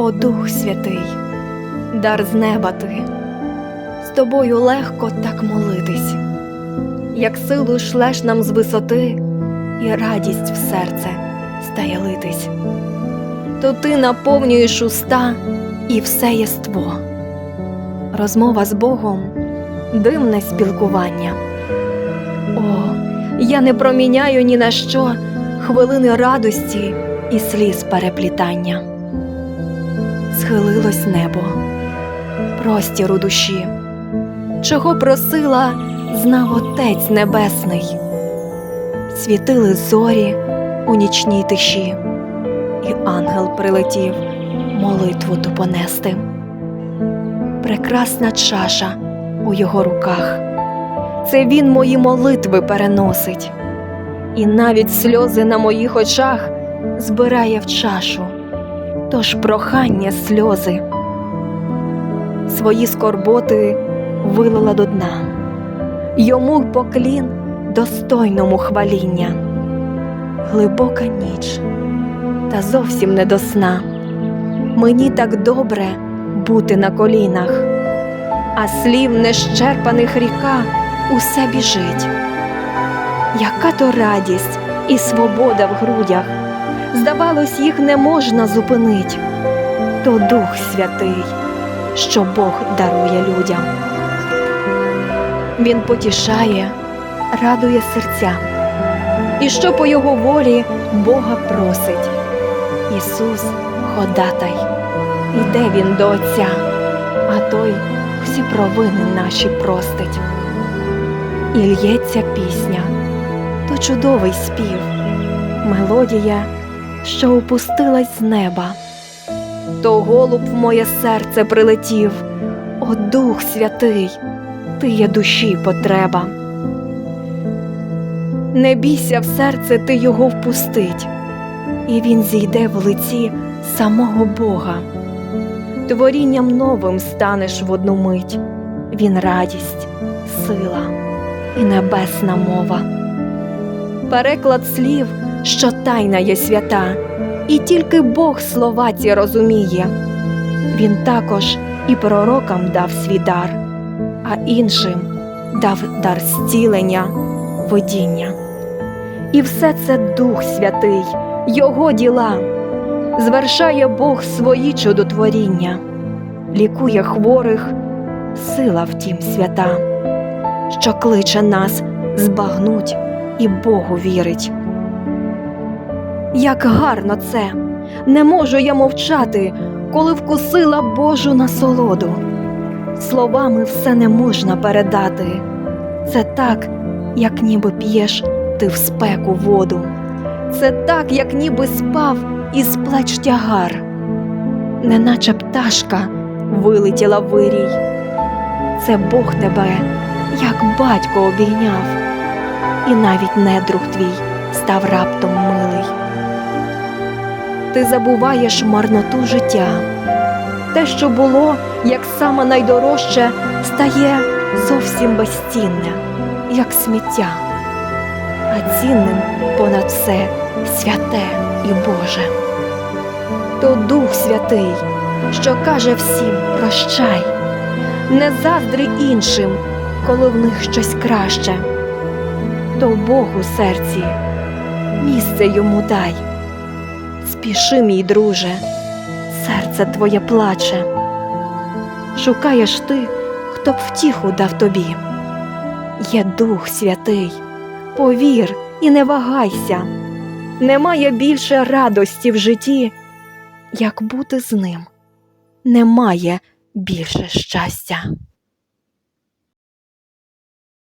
О Дух Святий, дар з неба ти, з тобою легко так молитись, як силу шлеш нам з висоти, і радість в серце стає литись, то ти наповнюєш уста і все єство. Розмова з Богом дивне спілкування. О, я не проміняю ні на що хвилини радості і сліз переплітання. Схилилось небо, простір у душі, чого просила, знав Отець Небесний, світили зорі у нічній тиші, і ангел прилетів молитву ту понести. Прекрасна чаша у його руках, це він мої молитви переносить, і навіть сльози на моїх очах збирає в чашу тож прохання сльози, свої скорботи вилила до дна, йому поклін достойному хваління, глибока ніч, та зовсім не до сна. Мені так добре бути на колінах, а слів нещерпаних ріка усе біжить. Яка то радість і свобода в грудях здавалось, їх не можна зупинить, то Дух Святий, що Бог дарує людям. Він потішає, радує серця, і що по його волі Бога просить. Ісус ходатай, іде Він до Отця, а той всі провини наші простить. І л'ється пісня, то чудовий спів, мелодія що опустилась з неба. То голуб в моє серце прилетів, О Дух Святий, ти є душі потреба. Не бійся в серце ти його впустить, і він зійде в лиці самого Бога. Творінням новим станеш в одну мить, він радість, сила і небесна мова. Переклад слів що тайна є свята, і тільки Бог слова ці розуміє. Він також і пророкам дав свій дар, а іншим дав дар зцілення, водіння. І все це Дух Святий, Його діла, звершає Бог свої чудотворіння, лікує хворих, сила втім свята, що кличе нас збагнуть і Богу вірить. Як гарно це, не можу я мовчати, коли вкусила Божу насолоду. Словами все не можна передати. Це так, як ніби п'єш ти в спеку воду. Це так, як ніби спав із плеч тягар, неначе пташка вилетіла вирій. Це Бог тебе, як батько обійняв, і навіть недруг твій став раптом милий ти забуваєш марноту життя. Те, що було, як саме найдорожче, стає зовсім безцінне, як сміття, а цінним понад все святе і Боже. То Дух Святий, що каже всім прощай, не заздри іншим, коли в них щось краще, то Бог у серці місце йому дай. Спіши, мій друже, серце твоє плаче. Шукаєш ти, хто б втіху дав тобі. Є Дух Святий, повір і не вагайся, немає більше радості в житті, як бути з ним, немає більше щастя.